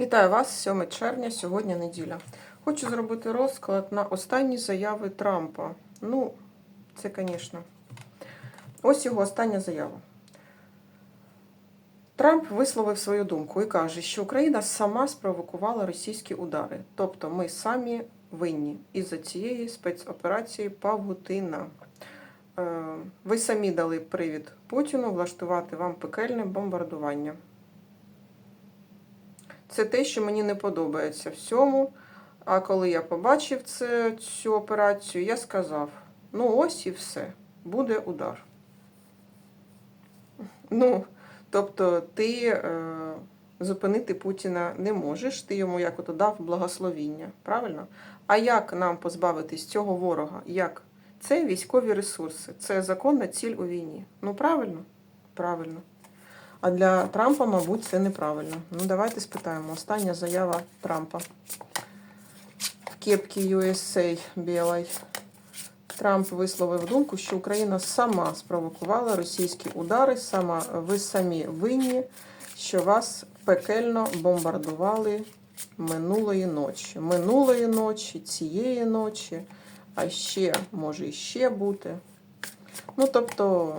Вітаю вас 7 червня, сьогодні неділя. Хочу зробити розклад на останні заяви Трампа. Ну, це, звісно. Ось його остання заява. Трамп висловив свою думку і каже, що Україна сама спровокувала російські удари. Тобто ми самі винні із-за цієї спецоперації Павутина. Е, Ви самі дали привід Путіну влаштувати вам пекельне бомбардування. Це те, що мені не подобається всьому. А коли я побачив це, цю операцію, я сказав: ну ось і все, буде удар. Ну, тобто, ти е, зупинити Путіна не можеш, ти йому як ото дав благословіння, правильно? А як нам позбавитись цього ворога? Як? Це військові ресурси, це законна ціль у війні. Ну, правильно? Правильно. А для Трампа, мабуть, це неправильно. Ну, давайте спитаємо. Остання заява Трампа. В кепці USA білій. Трамп висловив думку, що Україна сама спровокувала російські удари, сама ви самі винні, що вас пекельно бомбардували минулої ночі. Минулої ночі, цієї ночі, а ще може і ще бути. Ну, тобто,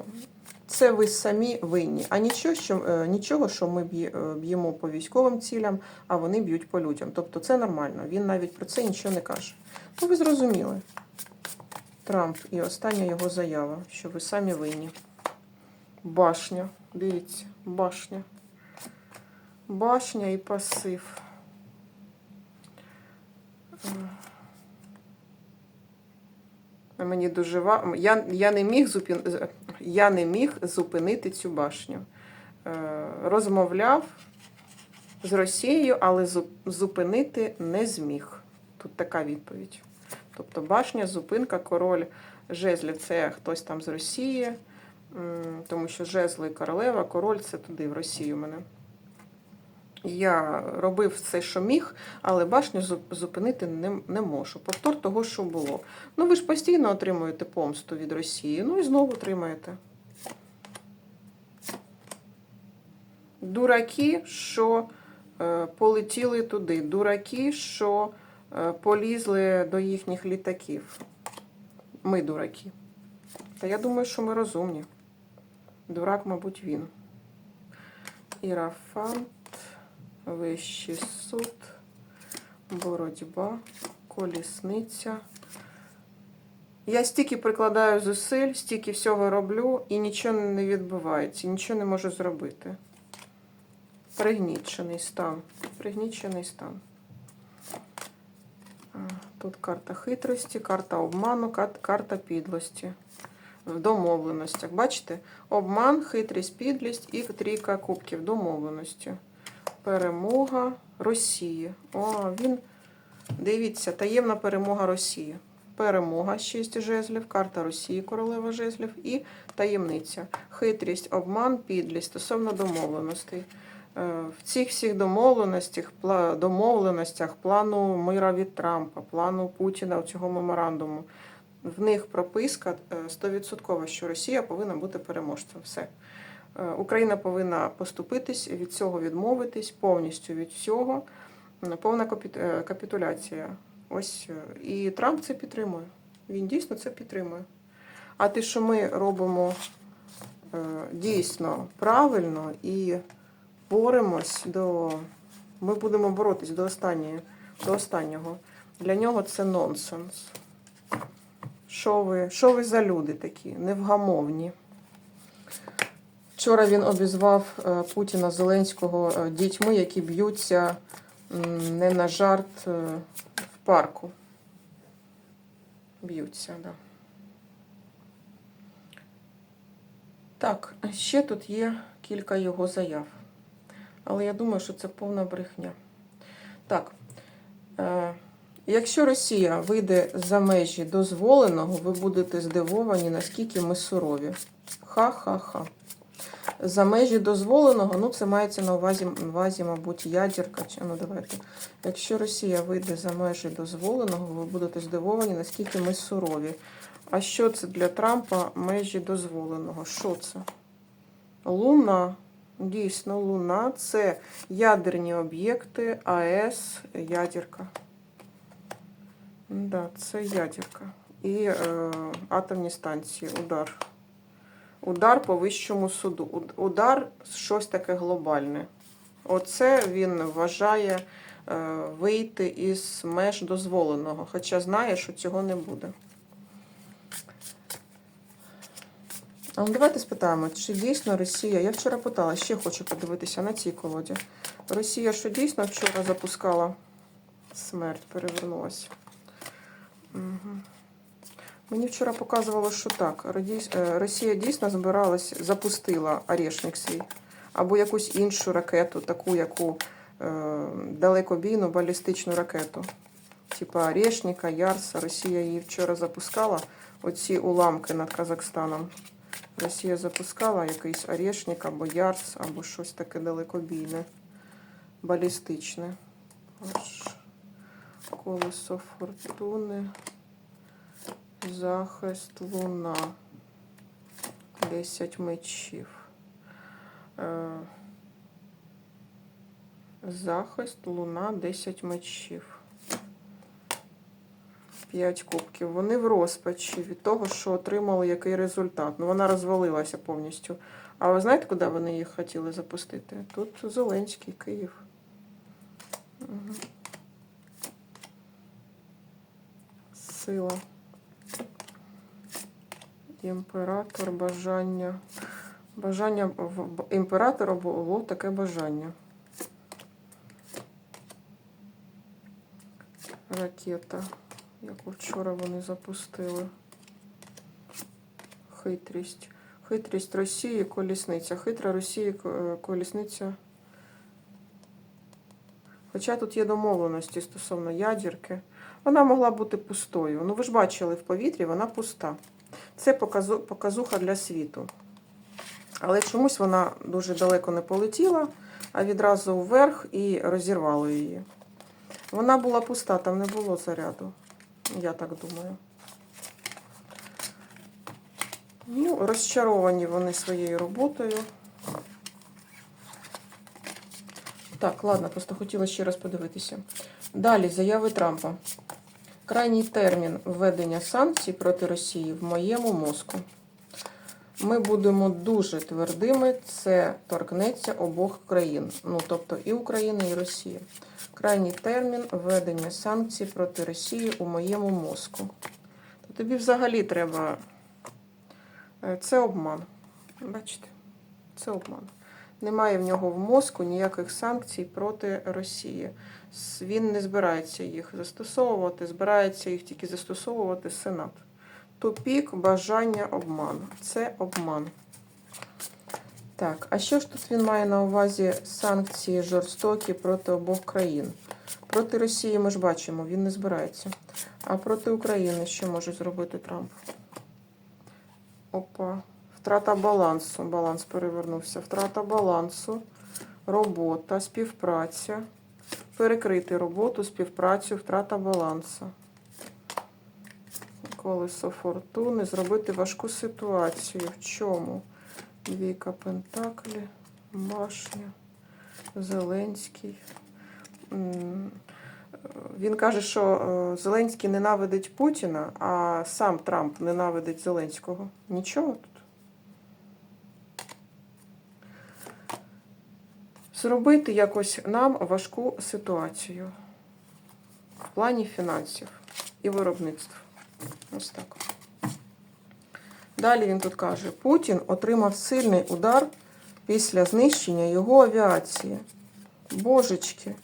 це ви самі винні. А нічого, що, е, нічого, що ми е, б'ємо по військовим цілям, а вони б'ють по людям. Тобто це нормально. Він навіть про це нічого не каже. Ну, ви зрозуміли. Трамп і остання його заява, що ви самі винні. Башня. Дивіться, башня. Башня і пасив. Е, Мені дуже ва... я, я, не міг зупин... я не міг зупинити цю башню. Е, Розмовляв з Росією, але зупинити не зміг. Тут така відповідь. Тобто башня, зупинка, король жезлів це хтось там з Росії, тому що жезли королева, король це туди, в Росію мене. Я робив все, що міг, але башню зупинити не, не можу. Повтор того, що було. Ну, ви ж постійно отримуєте помсту від Росії, ну і знову отримаєте. Дураки, що е, полетіли туди, дураки, що е, полізли до їхніх літаків. Ми дураки. Та я думаю, що ми розумні. Дурак, мабуть, він. Ірафант, Вищий суд, боротьба, колісниця. Я стільки прикладаю зусиль, стільки всього роблю, і нічого не відбувається, нічого не можу зробити. Пригнічений стан. Пригнічений стан. Тут карта хитрості, карта обману, карта підлості. В домовленостях. Бачите? Обман, хитрість, підлість і трійка кубків домовленості. Перемога Росії. О, він. Дивіться, таємна перемога Росії. Перемога, шість жезлів, карта Росії, королева жезлів і таємниця. Хитрість, обман, підлість стосовно домовленостей. Е, В цих всіх домовленостях, домовленостях плану мира від Трампа, плану Путіна, цього меморандуму, в них прописка е, 100%, що Росія повинна бути переможцем. Все. Е, Україна повинна поступитись, від цього відмовитись, повністю від всього. Повна е, капітуляція. Ось е, і Трамп це підтримує. Він дійсно це підтримує. А те, що ми робимо е, дійсно правильно і боремось до. Ми будемо боротись до останньої, до останнього. Для нього це нонсенс. Що ви, що ви за люди такі? Невгамовні. Вчора він обізвав е, Путіна Зеленського е, дітьми, які б'ються не на жарт е, в парку. Б'ються, так. Да. Так, ще тут є кілька його заяв. Але я думаю, що це повна брехня. Так. Якщо Росія вийде за межі дозволеного, ви будете здивовані, наскільки ми сурові. Ха-ха-ха. За межі дозволеного, ну це мається на увазі, на увазі, мабуть, ядерка. Чи, ну, давайте. Якщо Росія вийде за межі дозволеного, ви будете здивовані, наскільки ми сурові. А що це для Трампа межі дозволеного? Що це? Луна, Дійсно, Луна це ядерні об'єкти, АЕС, ядерка. Да, це ядерка. І е, атомні станції, удар. Удар по вищому суду. Удар щось таке глобальне. Оце він вважає е, вийти із меж дозволеного, хоча знає, що цього не буде. А ну, давайте спитаємо, чи дійсно Росія. Я вчора питала, ще хочу подивитися на цій колоді. Росія, що дійсно вчора запускала смерть, перевернулася. Угу. Мені вчора показувало, що так. Е, Росія дійсно збиралась, запустила орешник свій. Або якусь іншу ракету, таку, яку е, далекобійну балістичну ракету. Типа Орешника, Ярса. Росія її вчора запускала. Оці уламки над Казахстаном. Росія запускала якийсь Орешник або Ярс, або щось таке далекобійне, балістичне. Колесо фортуни. Захист луна. 10 мечів. Е, Захист луна 10 мечів. 5 кубків. Вони в розпачі від того, що отримали який результат. Ну, вона розвалилася повністю. А ви знаєте, куди вони їх хотіли запустити? Тут Зеленський, Київ. Угу. Сила. Імператор, бажання. Бажання імператора було таке бажання. Ракета, яку вчора вони запустили. Хитрість. Хитрість Росії, колісниця. Хитра Росії, е, колісниця. Хоча тут є домовленості стосовно ядерки. Вона могла бути пустою. Ну, ви ж бачили в повітрі, вона пуста. Це показу- показуха для світу. Але чомусь вона дуже далеко не полетіла, а відразу вверх і розірвало її. Вона була пуста, там не було заряду. Я так думаю. Ну, розчаровані вони своєю роботою. Так, ладно, просто хотіла ще раз подивитися. Далі заяви Трампа. Крайній термін введення санкцій проти Росії в моєму мозку. Ми будемо дуже твердими, це торкнеться обох країн, ну тобто і України, і Росії. Крайній термін введення санкцій проти Росії у моєму мозку. То тобі взагалі треба. Е, Це обман. Бачите? Це обман. Немає в нього в мозку ніяких санкцій проти Росії. Він не збирається їх застосовувати, збирається їх тільки застосовувати Сенат. Тупік, бажання, обман. Це обман. Так, а що ж тут він має на увазі санкції жорстокі проти обох країн? Проти Росії ми ж бачимо, він не збирається. А проти України що може зробити Трамп? Опа. Втрата балансу. Баланс перевернувся. Втрата балансу, робота, співпраця. Перекрити роботу, співпрацю, втрата балансу. Колесо фортуни. Зробити важку ситуацію. В чому? Двійка Пентаклі, Башня, Зеленський. Він каже, що е, Зеленський ненавидить Путіна, а сам Трамп ненавидить Зеленського. Нічого тут. Зробити якось нам важку ситуацію в плані фінансів і виробництв. Ось так. Далі він тут каже: Путін отримав сильний удар після знищення його авіації. Божечки.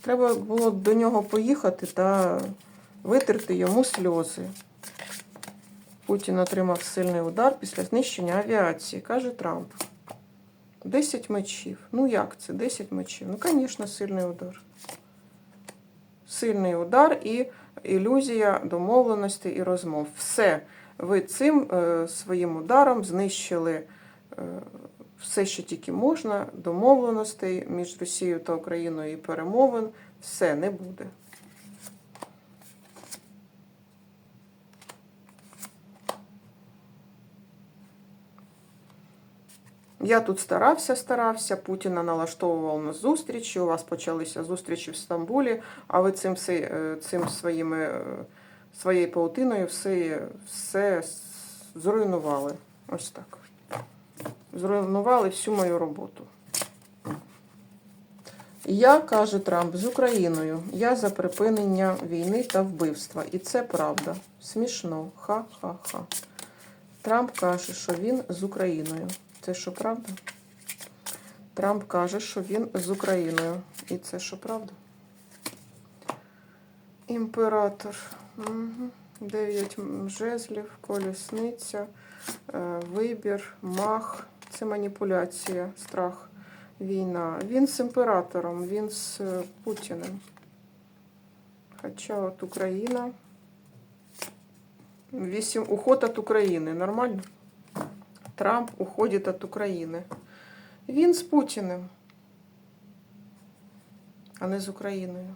Треба було до нього поїхати та витерти йому сльози. Путін отримав сильний удар після знищення авіації, каже Трамп. 10 мечів. Ну як це? 10 мечів. Ну, звісно, сильний удар. Сильний удар і ілюзія домовленості і розмов. Все. Ви цим е, своїм ударом знищили е, все, що тільки можна, домовленостей між Росією та Україною і перемовин. Все не буде. Я тут старався, старався, Путіна налаштовував на зустрічі, у вас почалися зустрічі в Стамбулі, а ви цим, е, цим своїми, е, своєю паутиною все, все зруйнували. Ось так. Зруйнували всю мою роботу. Я, каже Трамп, з Україною. Я за припинення війни та вбивства. І це правда. Смішно. Ха-ха-ха. Трамп каже, що він з Україною. Це що правда? Трамп каже, що він з Україною. І це що правда? Імператор. Дев'ять жезлів, колісниця, е, вибір, мах. Це маніпуляція, страх, війна. Він з імператором, він з е, Путіним. Хоча от Україна. Вісім уход від України. Нормально? Трамп уходить від України. Він з Путіним, а не з Україною.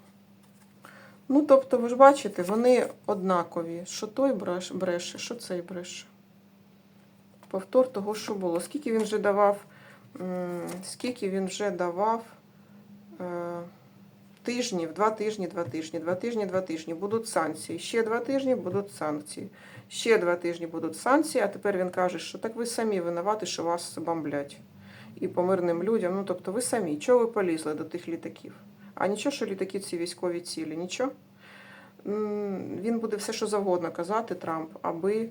Ну, тобто, ви ж бачите, вони однакові. Що той бреше, що цей бреше. Повтор того, що було. Скільки він вже давав, скільки він вже давав е, тижнів, два тижні, два тижні, два тижні, два тижні. Будуть санкції. Ще два тижні будуть санкції. Ще два тижні будуть санкції, а тепер він каже, що так ви самі винуваті, що вас бомблять. І по мирним людям. Ну, тобто ви самі. Чого ви полізли до тих літаків? А нічого, що літаки ці військові цілі? Нічого? Він буде все, що завгодно казати, Трамп, аби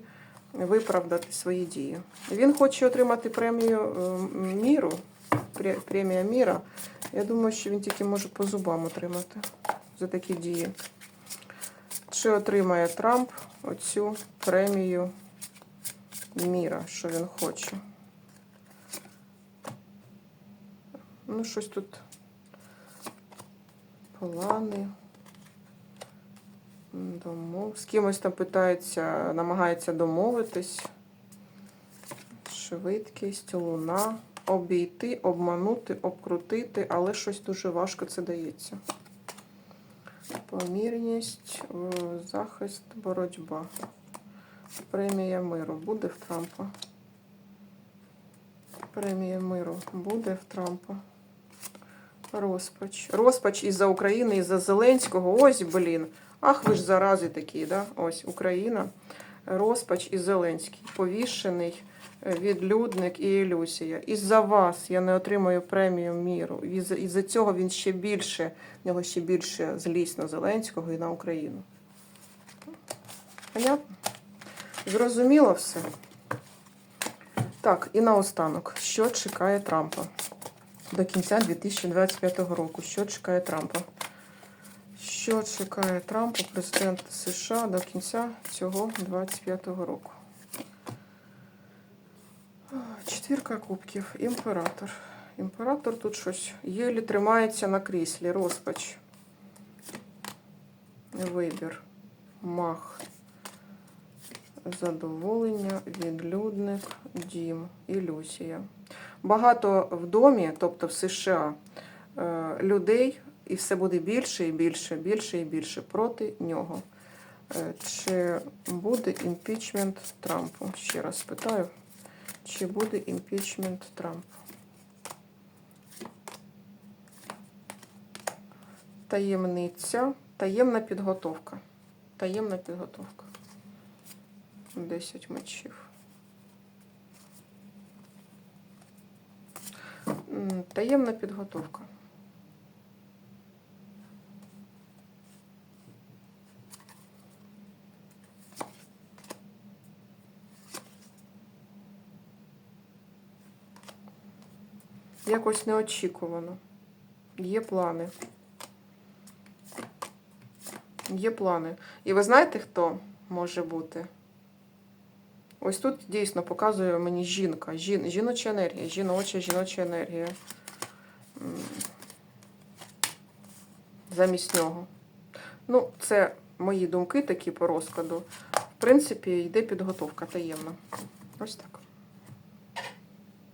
виправдати свої дії. Він хоче отримати премію е, міру, премія міра. Я думаю, що він тільки може по зубам отримати за такі дії. Чи отримає Трамп оцю премію міра, що він хоче? Ну, щось тут плани. Домов. З кимось там питається, намагається домовитись. Швидкість, луна. Обійти, обманути, обкрутити, але щось дуже важко це дається. Помірність, е, захист, боротьба. Премія миру буде в Трампа. Премія миру буде в Трампа. Розпач. Розпач із-за України, із-за Зеленського. Ось, блін. Ах, ви ж зарази такі, да? Ось Україна. Розпач і Зеленський. Повішений відлюдник і ілюзія. Із-за вас я не отримую премію міру. Із-за із-за цього він ще більше, в нього ще більше злість на Зеленського і на Україну. Понятно? Зрозуміло все. Так, і наостанок, що чекає Трампа до кінця 2025 року? Що чекає Трампа? Що чекає Трампа, президент США до кінця цього 25 року? А, Четвірка кубків. Імператор. Імператор тут щось єлі тримається на кріслі. Розпач. Вибір. Мах. Задоволення, відлюдник, дім, ілюзія. Багато в домі, тобто в США, е, людей, і все буде більше і більше, більше і більше проти нього. Е, Чи буде імпічмент Трампу? Ще раз питаю. Чи буде імпічмент Трампа? Таємниця, таємна підготовка. Таємна підготовка. 10 мечів. Таємна підготовка. Якось неочікувано. Є плани. Є плани. І ви знаєте, хто може бути? Ось тут дійсно показує мені жінка. Жін, жіноча енергія, жіноча, жіноча енергія. Замість нього. Ну, це мої думки такі по розкладу. В принципі, йде підготовка таємна. Ось так.